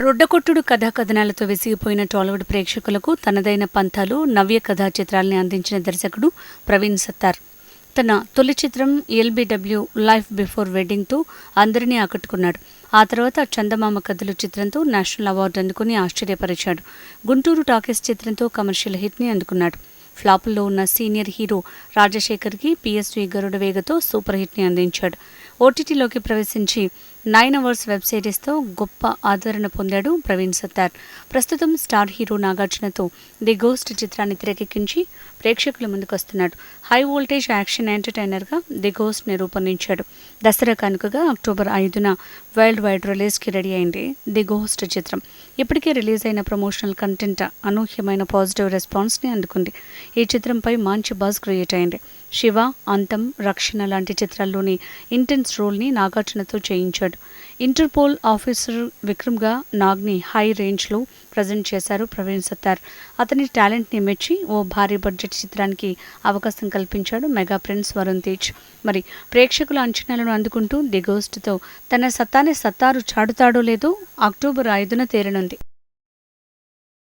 రొడ్డకొట్టుడు కథా కథనాలతో విసిగిపోయిన టాలీవుడ్ ప్రేక్షకులకు తనదైన పంథాలు నవ్య కథా చిత్రాల్ని అందించిన దర్శకుడు ప్రవీణ్ సత్తార్. తన తొలి చిత్రం ఎల్బిడబ్ల్యూ లైఫ్ బిఫోర్ వెడ్డింగ్తో అందరినీ ఆకట్టుకున్నాడు. ఆ తర్వాత చందమామ కథలు చిత్రంతో నేషనల్ అవార్డు అందుకుని ఆశ్చర్యపరిచాడు. గుంటూరు టాకీస్ చిత్రంతో కమర్షియల్ హిట్ని అందుకున్నాడు. ఫ్లాపుల్లో ఉన్న సీనియర్ హీరో రాజశేఖర్కి పిఎస్వి గరుడ వేగతో సూపర్ హిట్ని అందించాడు. ఓటీటీలోకి ప్రవేశించి నైన్ అవర్స్ వెబ్ సిరీస్తో గొప్ప ఆదరణ పొందాడు ప్రవీణ్ సత్తార్. ప్రస్తుతం స్టార్ హీరో నాగార్జునతో ది గోస్ట్ చిత్రాన్ని తెరకెక్కించి ప్రేక్షకుల ముందుకొస్తున్నాడు హై వోల్టేజ్ యాక్షన్ ఎంటర్టైనర్గా ది గోస్ట్ని రూపొందించాడు. దసరా కానుకగా అక్టోబర్ ఐదున వరల్డ్ వైడ్ రిలీజ్కి రెడీ అయింది ది గోస్ట్ చిత్రం. ఇప్పటికే రిలీజ్ అయిన ప్రమోషనల్ కంటెంట్ అనూహ్యమైన పాజిటివ్ రెస్పాన్స్ని అందుకుంది. ఈ చిత్రంపై మంచి బజ్ క్రియేట్ అయింది. శివ అంతం రక్షణ లాంటి చిత్రాల్లోని ఇంటెన్స్ రోల్ని నాగార్జునతో చేయించాడు. ఇంటర్పోల్ ఆఫీసర్ విక్రమ్గా నాగ్ని హై రేంజ్లో ప్రజెంట్ చేశారు ప్రవీణ్ సత్తార్. అతని టాలెంట్ని మెచ్చి ఓ భారీ బడ్జెట్ చిత్రానికి అవకాశం కల్పించాడు మెగా ప్రిన్స్ వరుణ్ తేజ్. మరి ప్రేక్షకుల అంచనాలను అందుకుంటూ ది గోస్ట్తో తన సత్తాని సత్తారు చాడుతాడో లేదో అక్టోబర్ ఐదున తేరనుంది.